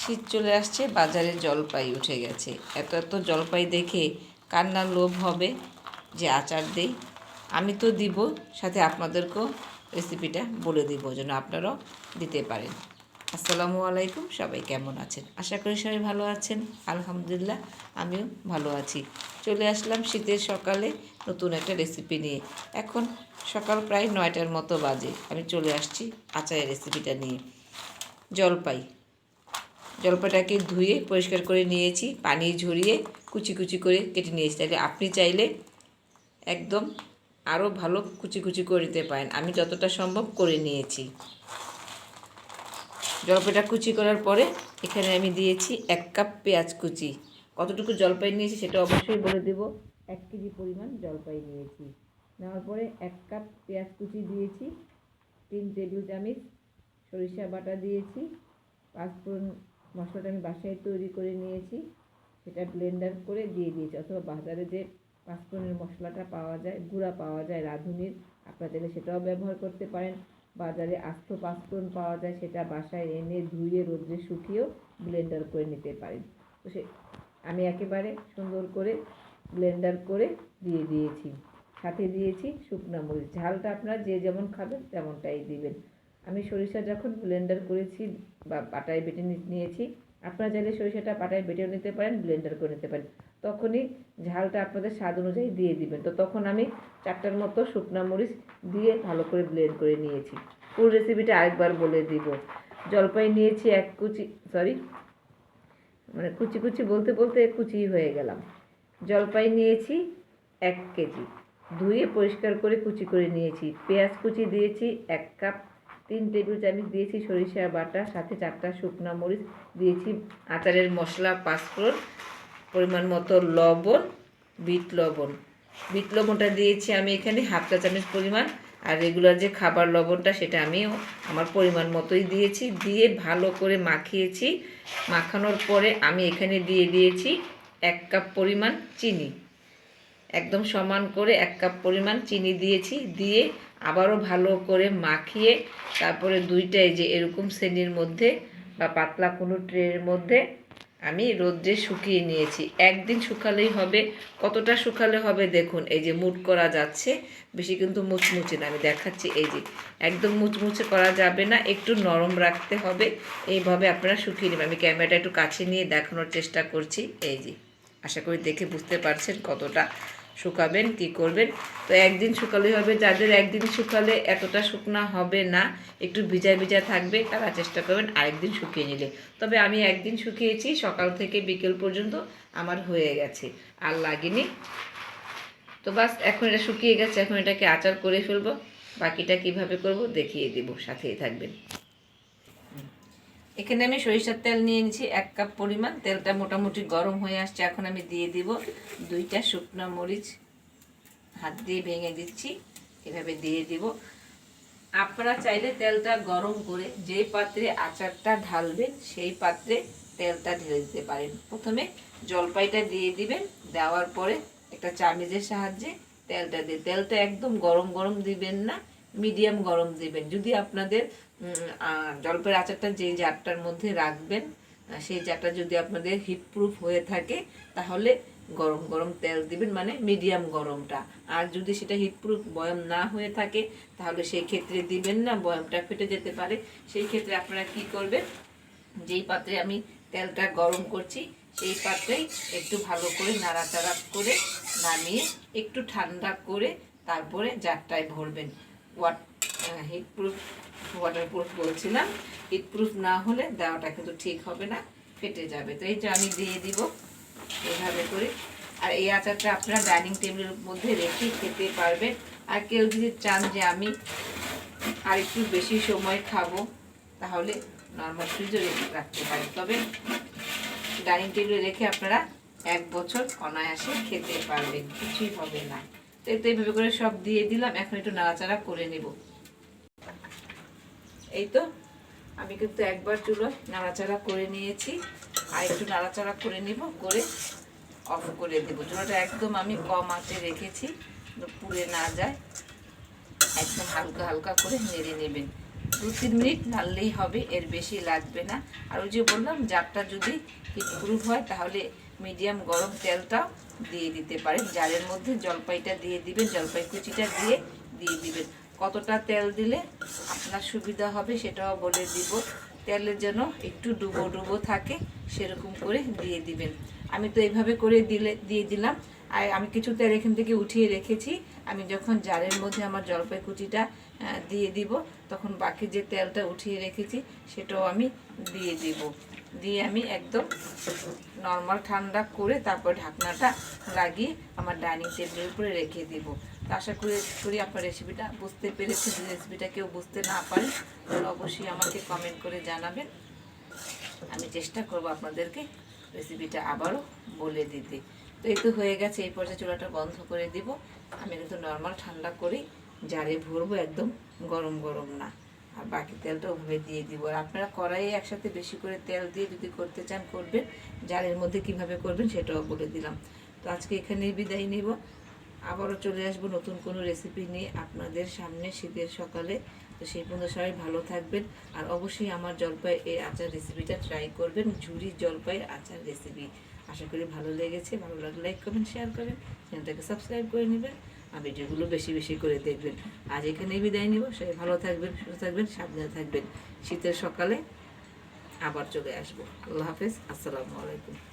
শীত চলে আসছে, বাজারে জলপাই উঠে গেছে। এত এত জলপাই দেখে কান্নার লোভ হবে যে আচার দেই। আমি তো দিব, সাথে আপনাদেরকেও রেসিপিটা বলে দিব যেন আপনারাও দিতে পারেন। আসসালামু আলাইকুম, সবাই কেমন আছেন? আশা করি সবাই ভালো আছেন। আলহামদুলিল্লাহ, আমিও ভালো আছি। চলে আসলাম শীতের সকালে নতুন একটা রেসিপি নিয়ে। এখন সকাল প্রায় নয়টার মতো বাজে। আমি চলে আসছি আচারের রেসিপিটা নিয়ে। জলপাই। জলপাইটাকে ধুয়ে পরিষ্কার করে নিয়েছি, পানি ঝরিয়ে কুচি কুচি করে কেটে নিয়েছি। তাহলে আপনি চাইলে একদম আরও ভালো কুচি কুচি করে নিতে পারেন। আমি যতটা সম্ভব করে নিয়েছি। জলপাইটা কুচি করার পরে এখানে আমি দিয়েছি এক কাপ পেঁয়াজ কুচি। কতটুকু জলপাই নিয়েছি সেটা অবশ্যই বলে দেব। এক কেজি পরিমাণ জলপাই নিয়েছি। নেওয়ার পরে এক কাপ পেঁয়াজ কুচি দিয়েছি। তিন টেবিল চামচ সরিষা বাটা দিয়েছি। পাঁচফোড়ন মশলাটা আমি বাসায় তৈরি করে নিয়েছি। সেটা ব্লেন্ডার করে দিয়ে দিয়েছি। অথবা বাজারে যে পাঁচফোড়নের মশলাটা পাওয়া যায়, গুঁড়া পাওয়া যায়, রাঁধুনির, আপনারা চাইলে সেটাও ব্যবহার করতে পারেন। বাজারে আস্ত পাঁচফোড়ন পাওয়া যায়, সেটা বাসায় এনে ধুয়ে রোদ্রে শুকিয়েও ব্লেন্ডার করে নিতে পারেন। তো সে, আমি একেবারে সুন্দর করে ব্লেন্ডার করে দিয়ে দিয়েছি। সাথে দিয়েছি শুকনো মরিচ। ঝালটা আপনারা যে যেমন খাবেন, তেমনটাই দিবেন। আমি সরিষা যখন ব্লেন্ডার করেছি বা পাটায় বেটে নিয়েছি, আপনারা চাইলে সরিষাটা পাটায় বেটেও নিতে পারেন ব্লেন্ডার করে নিতে পারেন। তখনই ঝালটা আপনাদের স্বাদ অনুযায়ী দিয়ে দিবেন। তো তখন আমি চারটার মতো শুকনা মরিচ দিয়ে ভালো করে ব্লেন্ড করে নিয়েছি। ফুল রেসিপিটা আরেকবার বলে দিব। জলপাই নিয়েছি এক কুচি সরি মানে কুচি কুচি বলতে বলতে কুচি হয়ে গেলাম। জলপাই নিয়েছি এক কেজি। ধুয়ে পরিষ্কার করে কুচি করে নিয়েছি। পেঁয়াজ কুচি দিয়েছি এক কাপ। তিন টেবিল চামচ দিয়েছি সরিষা বাটা, সাথে চারটা শুকনা মরিচ দিয়েছি, আচারের মশলা, পাঁচফোড়ন, পরিমাণ মতো লবণ, বিট লবণ। বিট লবণটা দিয়েছি আমি এখানে হাফ চা চামচ পরিমাণ, আর রেগুলার যে খাবার লবণটা সেটা আমিও আমার পরিমাণ মতোই দিয়েছি। দিয়ে ভালো করে মাখিয়েছি। মাখানোর পরে আমি এখানে দিয়ে দিয়েছি এক কাপ পরিমাণ চিনি। একদম সমান করে এক কাপ পরিমাণ চিনি দিয়েছি। দিয়ে আবারও ভালো করে মাখিয়ে তারপরে দুইটাই যে এরকম শ্রেণির মধ্যে বা পাতলা কোনো ট্রের মধ্যে আমি রোদ্রে শুকিয়ে নিয়েছি। একদিন শুকালেই হবে। কতটা শুকালে হবে দেখুন, এই যে মুট করা যাচ্ছে। বেশি কিন্তু মুচমুচে না। আমি দেখাচ্ছি এই যে একদম মুচমুচে করা যাবে না। একটু নরম রাখতে হবে। এইভাবে আপনারা শুকিয়ে নেবেন। আমি ক্যামেরাটা একটু কাছে নিয়ে দেখানোর চেষ্টা করছি। এই যে আশা করি দেখে বুঝতে পারছেন কতটা শুকাবেন, কি করবেন? তো একদিন শুকালেই হবে, যাদের একদিন শুকালে এতটা শুকনা হবে না, একটু ভিজা ভিজা থাকবে, তারা চেষ্টা করবেন আরেকদিন শুকিয়ে নিলে। তবে আমি একদিন শুকিয়েছি, সকাল থেকে বিকেল পর্যন্ত আমার হয়ে গেছে, আর লাগেনি। তো বাস, এখন এটা শুকিয়ে গেছে, এখন এটাকে আচার করে ফেলব, বাকিটা কীভাবে করব দেখিয়ে দেব, সাথেই থাকবেন। এখানে আমি সরিষার তেল নিয়ে নিয়েছি, এক কাপ পরিমাণ। তেলটা মোটামুটি গরম হয়ে আসছে, এখন আমি দিয়ে দিব দুইটা শুকনো মরিচ। হাত দিয়ে ভেঙে দিচ্ছি, এভাবে দিয়ে দিব। আপনারা চাইলে তেলটা গরম করে যে পাত্রে আচারটা ঢালবেন, সেই পাত্রে তেলটা ঢেলে দিতে পারেন। প্রথমে জলপাইটা দিয়ে দিবেন, দেওয়ার পরে একটা চামিজের সাহায্যে তেলটা দিয়ে তেলটা একদম গরম গরম দিবেন না। মিডিয়াম গরম দিবেন। যদি আপনাদের জলপাইয়ের আচারটা যে জারটার মধ্যে রাখবেন সেই জারটা যদি আপনাদের হিট প্রুফ হয়ে থাকে, তাহলে গরম গরম তেল দিবেন মানে মিডিয়াম গরমটা। আর যদি সেটা হিটপ্রুফ বয়ম না হয়ে থাকে, তাহলে সেই ক্ষেত্রে দিবেন না, বয়মটা ফেটে যেতে পারে। সেই ক্ষেত্রে আপনারা কি করবেন, যেই পাত্রে আমি তেলটা গরম করছি, সেই পাত্রেই একটু ভালো করে নাড়াচাড়া করে নামিয়ে একটু ঠান্ডা করে তারপরে জারটায় ভরবেন। ওয়াট হিটপ্রুফ ওয়াটারপ্রুফ বলছিলাম। হিটপ্রুফ না হলে দেওয়াটা কিন্তু ঠিক হবে না, ফেটে যাবে। তো এই যে আমি দিয়ে দিব, এভাবে করে। আর এই আচারটা আপনারা ডাইনিং টেবিলের মধ্যে রেখে খেতে পারবেন। আর কেউ যদি চান যে আমি আর একটু বেশি সময় খাব, তাহলে নর্মাল ফ্রিজে রেখে রাখতে পারেন তবে ডাইনিং টেবিলে রেখে আপনারা এক বছর অনায়াসে খেতে পারবেন, কিছুই হবে না। তো এই তো এইভাবে করে সব দিয়ে দিলাম, এখন একটু নাড়াচাড়া করে নেব। এই তো, আমি কিন্তু একবার চুলোয় নাড়াচাড়া করে নিয়েছি, আর একটু নাড়াচাড়া করে নিব, করে অফ করে দেবো। চুলাটা একদম আমি কম আঁচে রেখেছি পুড়ে না যায়। একদম হালকা হালকা করে নেড়ে নেবেন। দু তিন মিনিট নাড়লেই হবে, এর বেশি লাগবে না। আর ওই যে বললাম, জারটা যদি হিটপ্রুফ হয়, তাহলে মিডিয়াম গরম তেলটাও দিয়ে দিতে পারেন। জারের মধ্যে জলপাইটা দিয়ে দিবেন, জলপাই কুচিটা দিয়ে দিয়ে দিবেন। কতটা তেল দিলে আপনার সুবিধা হবে সেটাও বলে দিব। তেলের জন্য একটু ডুবো ডুবো থাকে, সেরকম করে দিয়ে দিবেন। আমি তো এইভাবে করে দিলে, দিয়ে দিলাম। আর আমি কিছু তেল এখান থেকে উঠিয়ে রেখেছি। আমি যখন জারের মধ্যে আমার জলপাই কুচিটা দিয়ে দিব, তখন বাকি যে তেলটা উঠিয়ে রেখেছি, সেটাও আমি দিয়ে দিব। দিয়ে আমি একদম নর্মাল ঠান্ডা করে তারপর ঢাকনাটা লাগিয়ে আমার ডাইনিং টেবিলের উপরে রেখে দিব। তো আশা করি করি আপনার রেসিপিটা বুঝতে পেরেছেন। যদি রেসিপিটা কেউ বুঝতে না পারে, তাহলে অবশ্যই আমাকে কমেন্ট করে জানাবেন। আমি চেষ্টা করব আপনাদেরকে রেসিপিটা আবারও বলে দিতে। তো এই তো হয়ে গেছে, এই পর্যায়ে চুলাটা বন্ধ করে দিব। আমি কিন্তু নর্মাল ঠান্ডা করেই জারে ভরবো, একদম গরম গরম না। আর বাকি তেলটা ওভাবে দিয়ে দিব। আর আপনারা কড়াইয়ে একসাথে বেশি করে তেল দিয়ে যদি করতে চান, করবেন। জালের মধ্যে কীভাবে করবেন সেটাও বলে দিলাম। তো আজকে এখানে বিদায় নিব। আবারও চলে আসব নতুন কোনো রেসিপি নিয়ে আপনাদের সামনে শীতের সকালে। তো সেই পর্যন্ত সবাই ভালো থাকবেন। আর অবশ্যই আমার জলপাই এই আচার রেসিপিটা ট্রাই করবেন। ঝুড়ির জলপাইয়ের আচার রেসিপি আশা করি ভালো লেগেছে। ভালো লাগলে লাইক করবেন শেয়ার করেন। চ্যানেলটাকে সাবস্ক্রাইব করে নেবেন। আর যেগুলো বেশি বেশি করে দেখবেন। আজ এখানে বিদায় নিব। সবাই ভালো থাকবেন, সুস্থ থাকবেন, সাবধানে থাকবেন। শীতের সকালে আবার চলে আসব। আল্লাহ হাফেজ। আসসালামু আলাইকুম।